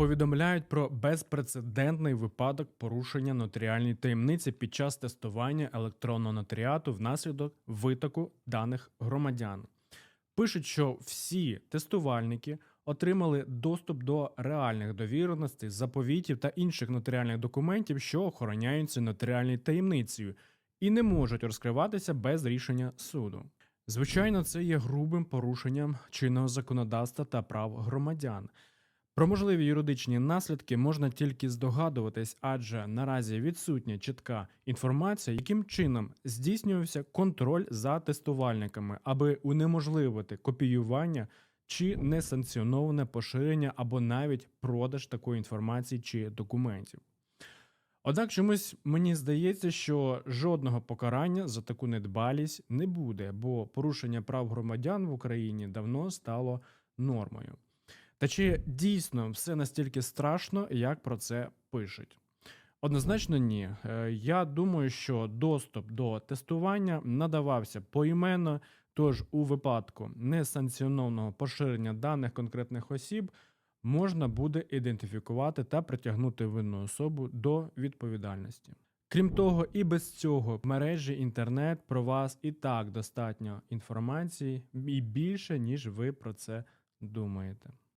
Повідомляють про безпрецедентний випадок порушення нотаріальної таємниці під час тестування електронного нотаріату внаслідок витоку даних громадян. Пишуть, що всі тестувальники отримали доступ до реальних довіреностей, заповітів та інших нотаріальних документів, що охороняються нотаріальною таємницею, і не можуть розкриватися без рішення суду. Звичайно, це є грубим порушенням чинного законодавства та прав громадян. Про можливі юридичні наслідки можна тільки здогадуватись, адже наразі відсутня чітка інформація, яким чином здійснювався контроль за тестувальниками, аби унеможливити копіювання чи несанкціоноване поширення або навіть продаж такої інформації чи документів. Однак чомусь мені здається, що жодного покарання за таку недбалість не буде, бо порушення прав громадян в Україні давно стало нормою. Та чи дійсно все настільки страшно, як про це пишуть? Однозначно, ні. Е, Я думаю, що доступ до тестування надавався поіменно, тож у випадку несанкціонованого поширення даних конкретних осіб можна буде ідентифікувати та притягнути винну особу до відповідальності. Крім того, і без цього мережі інтернет про вас і так достатньо інформації і більше, ніж ви про це думаєте.